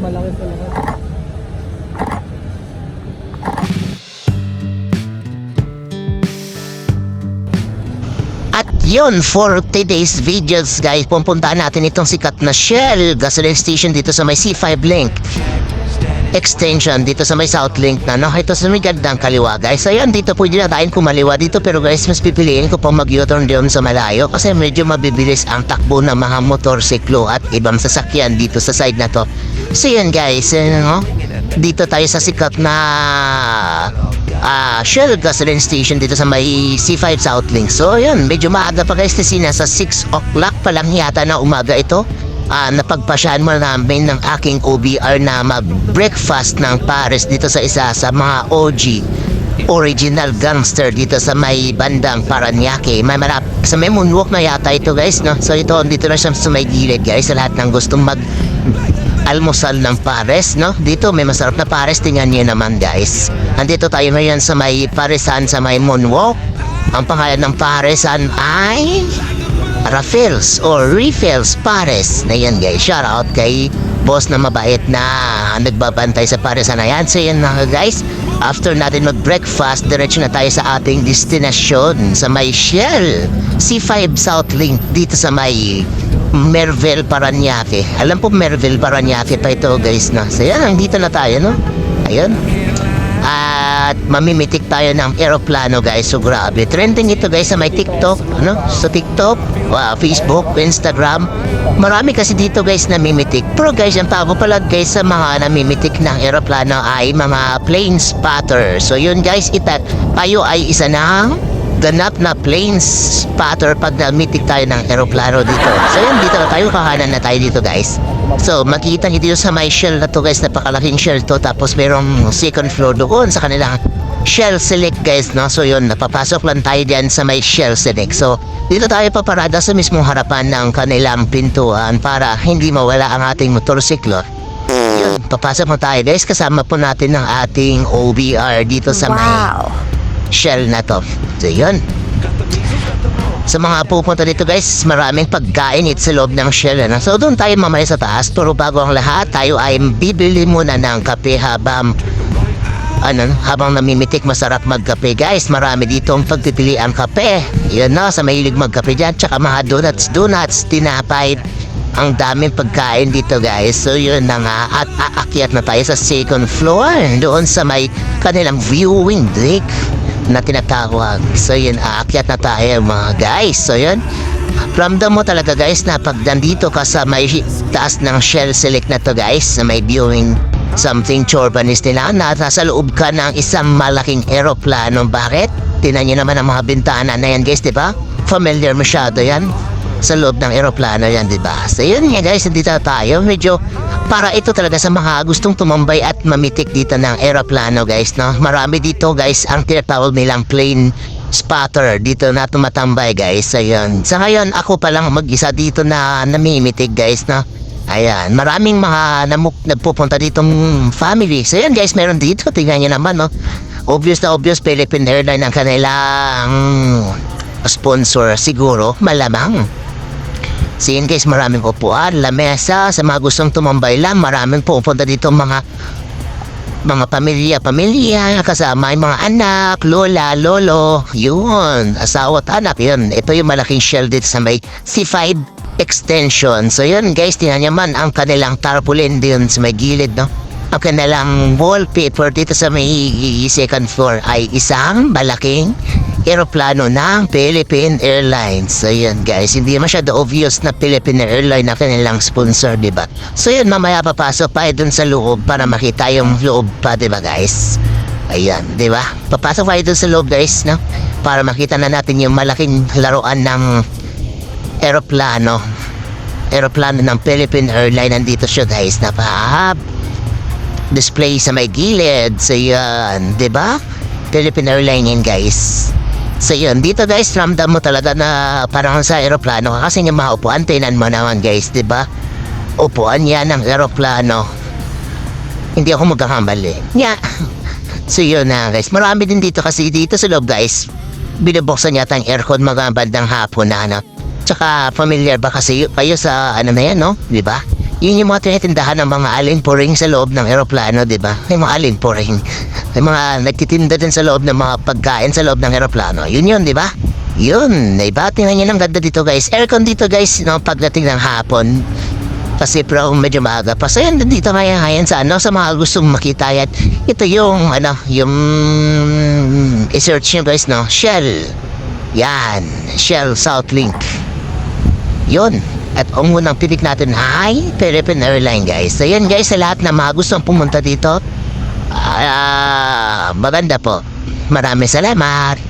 pinakamalaki sa lahat. At yun for today's videos guys, pupuntaan natin itong sikat na Shell gasoline station dito sa may C5 link extension dito sa may South Link na no, ito sa may gandang kaliwa guys. Ayan, dito pwede na tayong kumaliwa dito pero guys, mas pipiliin ko pang mag-U-turn doon sa malayo kasi medyo mabibilis ang takbo ng mga motorsiklo at ibang sasakyan dito sa side na to. So yan guys, ano, dito tayo sa sikat na ah Shell gasoline station dito sa may C5 South Link. So yun, medyo maaga pa guys kasi nasa 6 o'clock pa lang yata na umaga ito ah napagpasyahan mo namin ng aking OBR na mag-breakfast ng Paris dito sa isa sa mga OG original gangster dito sa may bandang Paranaque. May marap sa may moonwalk na yata ito guys, no? So ito, dito na siya sa may gilid guys, sa lahat ng gustong mag almusal ng pares, no? Dito may masarap na pares, tingnan niyo naman guys. Andito tayo ngayon sa may paresan sa may moonwalk. Ang pangalan ng paresan ay Rafaels or Refills Pares na yan guys. Shout out kay boss na mabait na nagbabantay sa paresan na yan. So yan mga guys, after natin mag-breakfast, diretso na tayo sa ating destinasyon sa may Shell C5 South Link dito sa may Merville Paranaque. Alam po Merville Paranaque pa ito guys na. So yan, dito na tayo no. Ayun. At mamimitik tayo ng eroplano guys. So grabe. Trending ito guys sa may TikTok. Ano? Sa TikTok, wow, Facebook, Instagram. Marami kasi dito guys namimitik. Pero guys, ang tawag pala guys sa mga namimitik ng eroplano ay mga plane spotter. So yun guys, ita tayo ay isa ng ganap na plane spotter pag namitik tayo ng eroplano dito. So yun, dito na tayo, kahanan na tayo dito guys. So, makita niyo dito sa may shell na to guys, napakalaking shell to. Tapos merong second floor doon sa kanilang shell select guys, no? So yun, napapasok lang tayo dyan sa may shell select. So, dito tayo paparada sa mismong harapan ng kanilang pintuan para hindi mawala ang ating motorsiklo. Yun, papasok mo tayo guys, kasama po natin ng ating OBR dito sa may shell na to. So yun. Sa mga pupunta dito guys, maraming pagkain it sa loob ng shell. Ano? So doon tayo mamaya sa taas. Pero bago ang lahat, tayo ay bibili muna ng kape habang ano, habang namimitik masarap magkape guys. Marami dito ang pagpipili ang kape. Yan na, sa mahilig magkape dyan. Tsaka mga donuts, donuts, tinapay. Ang daming pagkain dito guys. So yun na nga. At aakyat na tayo sa second floor. Doon sa may kanilang viewing deck na tinatawag. So yun, aakyat na tayo mga guys. So yun, ramdam mo talaga guys na pag nandito ka sa may taas ng shell select na to guys, na may viewing something chorbanis nila, na nasa loob ka ng isang malaking eroplano. Bakit? Tinan nyo naman ang mga bintana na yan guys, di ba? Familiar masyado yan sa loob ng eroplano yan, di ba? So yun nga guys, dito tayo. Medyo para ito talaga sa mga gustong tumambay at mamitik dito ng eroplano guys, no? Marami dito guys ang tinatawag nilang plane spotter dito na tumatambay guys. Ayun. Sa ngayon, ako pa lang mag-isa dito na namimitig guys, no? Ayan, maraming mga namuk nagpupunta ditong family. So yan guys, meron dito. Tingnan nyo naman, no? Obvious na obvious, Philippine Airlines ang kanilang sponsor. Siguro, malamang. So yun guys, maraming upuan, lamesa, sa mga gustong tumambay lang, maraming pupunta dito mga mga pamilya, pamilya, kasama yung mga anak, lola, lolo, yun, asawa at anak, yun. Ito yung malaking shell dito sa may C5 extension. So yun guys, tinan niyo man ang kanilang tarpaulin din sa may gilid, no? Ang kanilang wallpaper dito sa may second floor ay isang malaking eroplano ng Philippine Airlines. So yun guys, hindi masyado obvious na Philippine Airlines na kanilang sponsor, di ba? So yun, mamaya papasok pa dun sa loob para makita yung loob pa, di ba guys? Ayan, di ba? Papasok pa dun sa loob guys, no? Para makita na natin yung malaking laruan ng eroplano. Eroplano ng Philippine Airlines. Nandito siya guys, napahab display sa may gilid. So yun, di ba? Philippine Airlines yan guys. So yun, dito guys, ramdam mo talaga na parang sa aeroplano ka kasi yung mga upuan, tinan mo naman guys, di ba? Upuan yan ng aeroplano. Hindi ako magkakamali. Yeah. So yun na guys, marami din dito kasi dito sa loob guys. Binubuksan yata ang aircon mga bandang hapon na ano. Tsaka familiar ba kasi kayo sa ano na yan, no? Di ba? Yun yung mga tinitindahan ng mga alin puring sa loob ng eroplano, di ba? May mga alin puring. May mga nagtitinda din sa loob ng mga pagkain sa loob ng eroplano. Yun yun, di ba? Yun, naibati na niya ng ganda dito guys. Aircon dito guys, no, pagdating ng hapon. Kasi pro medyo maaga pa. So yan, dito kaya ngayon sa ano, sa mga gustong makita yan. Ito yung, ano, yung, i-search nyo guys, no, Shell. Yan, Shell Southlink. Yun. At ang unang pilik natin, hi, Philippine Airline guys. So yan guys, sa lahat na mga gustong pumunta dito, ah, maganda po. Maraming salamat.